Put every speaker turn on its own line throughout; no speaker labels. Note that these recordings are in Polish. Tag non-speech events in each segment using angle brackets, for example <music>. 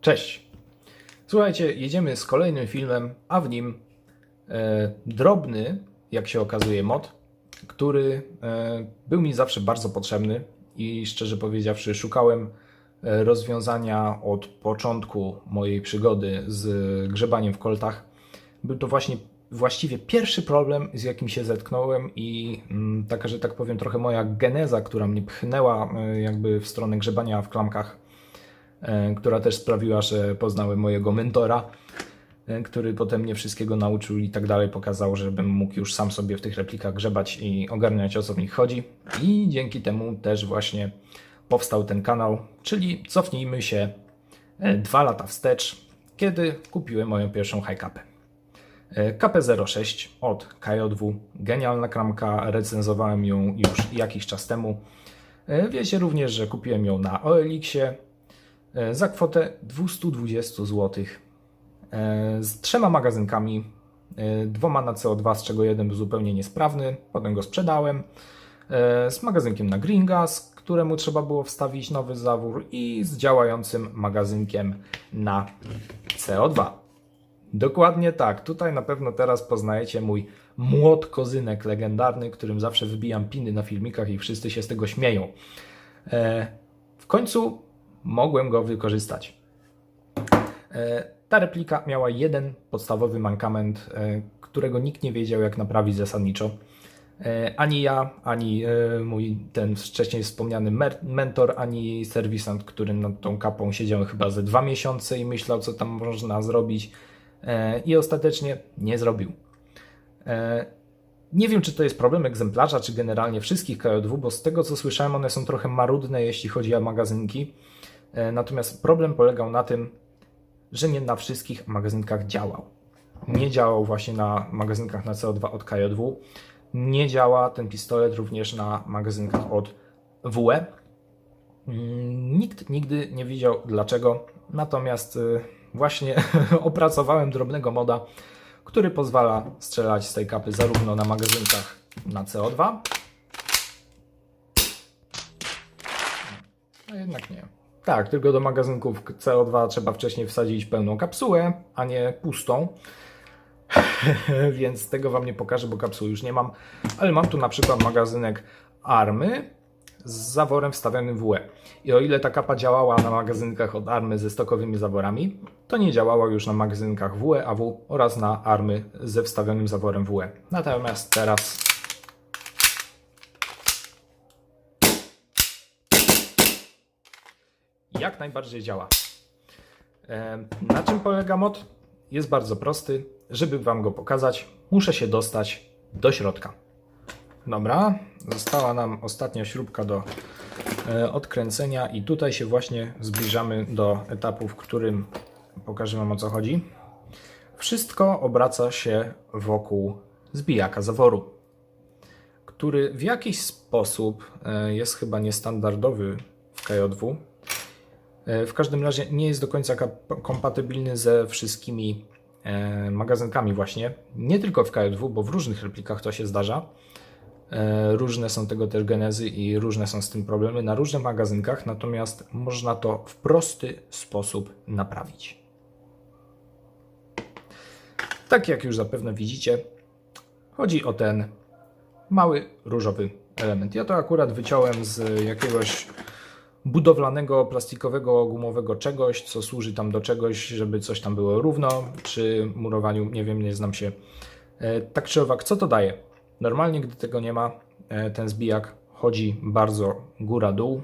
Cześć. Słuchajcie, jedziemy z kolejnym filmem, a w nim e, drobny, jak się okazuje, mod, który e, był mi zawsze bardzo potrzebny i szczerze powiedziawszy, szukałem e, rozwiązania od początku mojej przygody z grzebaniem w koltach. Był to właśnie właściwie pierwszy problem, z jakim się zetknąłem i mm, taka, że tak powiem, trochę moja geneza, która mnie pchnęła e, jakby w stronę grzebania w klamkach e, która też sprawiła, że poznałem mojego mentora, e, który potem mnie wszystkiego nauczył i tak dalej, pokazał, żebym mógł już sam sobie w tych replikach grzebać i ogarniać o co w nich chodzi. I dzięki temu też właśnie powstał ten kanał, czyli cofnijmy się e, dwa lata wstecz, kiedy kupiłem moją pierwszą high capę. E, KP06 od KJ2. Genialna kramka, recenzowałem ją już jakiś czas temu. E, Wiecie również, że kupiłem ją na OLX-ie e, za kwotę 220 zł. E, Z trzema magazynkami, e, dwoma na CO2, z czego jeden był zupełnie niesprawny, potem go sprzedałem. E, Z magazynkiem na Green Gas, któremu trzeba było wstawić nowy zawór i z działającym magazynkiem na CO2. Dokładnie tak. Tutaj na pewno teraz poznajecie mój młot kozynek legendarny, którym zawsze wybijam piny na filmikach i wszyscy się z tego śmieją. E, w końcu mogłem go wykorzystać. E, ta replika miała jeden podstawowy mankament, e, którego nikt nie wiedział jak naprawić zasadniczo. E, Ani ja, ani mój ten wcześniej wspomniany mentor, ani serwisant, który nad tą kapą siedział chyba ze dwa miesiące i myślał, co tam można zrobić. I ostatecznie nie zrobił. Nie wiem, czy to jest problem egzemplarza, czy generalnie wszystkich KJ2, bo z tego co słyszałem, one są trochę marudne, jeśli chodzi o magazynki. E, Natomiast problem polegał na tym, że nie na wszystkich magazynkach działał. Nie działał właśnie na magazynkach na CO2 od KJ2. Nie działa ten pistolet również na magazynkach od WE. Mm, Nikt nigdy nie wiedział dlaczego. Natomiast y, właśnie <laughs> opracowałem drobnego moda, który pozwala strzelać z tej kapy zarówno na magazynkach na CO2. No jednak nie. Tak, tylko do magazynków CO2 trzeba wcześniej wsadzić pełną kapsułę, a nie pustą. <laughs> Więc tego Wam nie pokażę, bo kapsuł już nie mam. Ale mam tu na przykład magazynek Army z zaworem wstawionym w UE. I o ile ta kapa działała na magazynkach od Army ze stokowymi zaworami, to nie działała już na magazynkach WE, AW oraz na Army ze wstawionym zaworem WE. Natomiast teraz jak najbardziej działa. Na czym polega mod? Jest bardzo prosty. Żeby Wam go pokazać, muszę się dostać do środka. Dobra, została nam ostatnia śrubka do e, odkręcenia i tutaj się właśnie zbliżamy do etapu, w którym pokażę Wam o co chodzi. Wszystko obraca się wokół zbijaka zaworu, który w jakiś sposób e, jest chyba niestandardowy w KJ2. E, W każdym razie nie jest do końca kompatybilny ze wszystkimi e, magazynkami właśnie. Nie tylko w KJ2, bo w różnych replikach to się zdarza. E, Różne są tego też genezy i różne są z tym problemy na różnych magazynkach, natomiast można to w prosty sposób naprawić. Tak jak już zapewne widzicie, chodzi o ten mały różowy element. Ja to akurat wyciąłem z jakiegoś budowlanego, plastikowego, gumowego czegoś, co służy tam do czegoś, żeby coś tam było równo. Przy murowaniu, nie wiem, nie znam się. E, Tak czy owak, co to daje? Normalnie, gdy tego nie ma, e, ten zbijak chodzi bardzo góra-dół.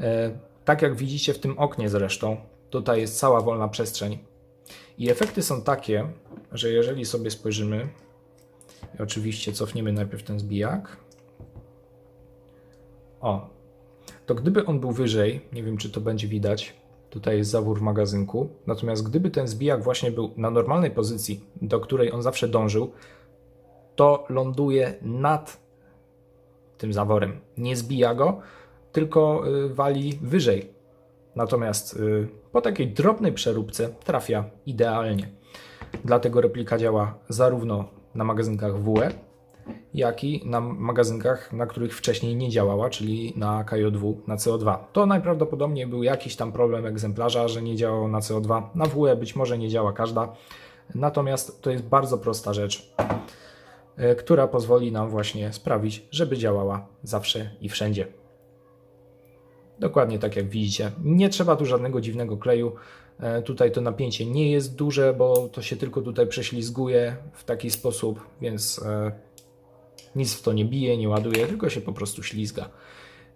E, Tak jak widzicie w tym oknie zresztą, tutaj jest cała wolna przestrzeń. I efekty są takie, że jeżeli sobie spojrzymy, oczywiście cofniemy najpierw ten zbijak. O, to gdyby on był wyżej, nie wiem czy to będzie widać, tutaj jest zawór w magazynku, natomiast gdyby ten zbijak właśnie był na normalnej pozycji, do której on zawsze dążył, to ląduje nad tym zaworem. Nie zbija go, tylko y, wali wyżej. Natomiast y, po takiej drobnej przeróbce trafia idealnie. Dlatego replika działa zarówno na magazynkach WE, jak i na magazynkach, na których wcześniej nie działała, czyli na KJ2, na CO2. To najprawdopodobniej był jakiś tam problem egzemplarza, że nie działało na CO2. Na WE być może nie działa każda, natomiast to jest bardzo prosta rzecz, e, która pozwoli nam właśnie sprawić, żeby działała zawsze i wszędzie. Dokładnie tak jak widzicie. Nie trzeba tu żadnego dziwnego kleju. E, Tutaj to napięcie nie jest duże, bo to się tylko tutaj prześlizguje w taki sposób, więc e, nic w to nie bije, nie ładuje, tylko się po prostu ślizga.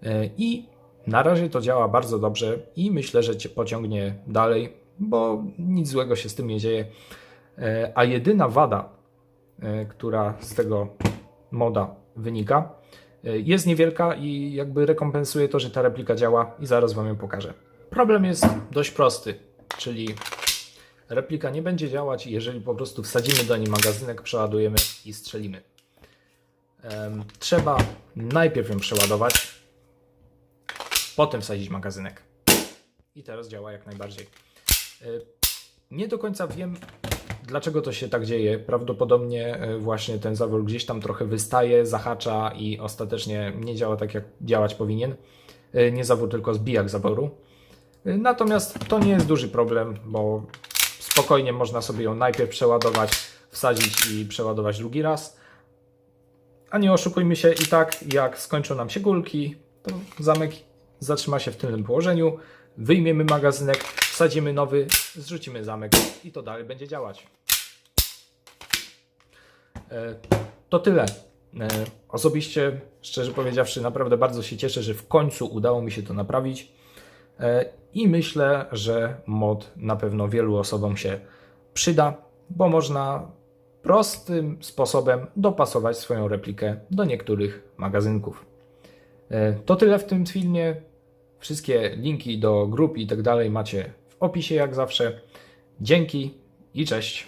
E, I na razie to działa bardzo dobrze i myślę, że cię pociągnie dalej, bo nic złego się z tym nie dzieje. E, A jedyna wada, e, która z tego moda wynika, jest niewielka i jakby rekompensuje to, że ta replika działa i zaraz Wam ją pokażę. Problem jest dość prosty, czyli replika nie będzie działać, jeżeli po prostu wsadzimy do niej magazynek, przeładujemy i strzelimy. Trzeba najpierw ją przeładować, potem wsadzić magazynek. I teraz działa jak najbardziej. Nie do końca wiem, dlaczego to się tak dzieje. Prawdopodobnie e, właśnie ten zawór gdzieś tam trochę wystaje, zahacza i ostatecznie nie działa tak, jak działać powinien. E, Nie zawór, tylko zbijak zaworu. E, Natomiast to nie jest duży problem, bo spokojnie można sobie ją najpierw przeładować, wsadzić i przeładować drugi raz. A nie oszukujmy się, i tak jak skończą nam się gulki, to zamek zatrzyma się w tylnym położeniu, wyjmiemy magazynek, wsadzimy nowy, zrzucimy zamek i to dalej będzie działać. E, To tyle. E, Osobiście, szczerze powiedziawszy, naprawdę bardzo się cieszę, że w końcu udało mi się to naprawić. E, I myślę, że mod na pewno wielu osobom się przyda, bo można prostym sposobem dopasować swoją replikę do niektórych magazynków. E, To tyle w tym filmie. Wszystkie linki do grup i tak dalej macie w opisie jak zawsze. Dzięki i cześć.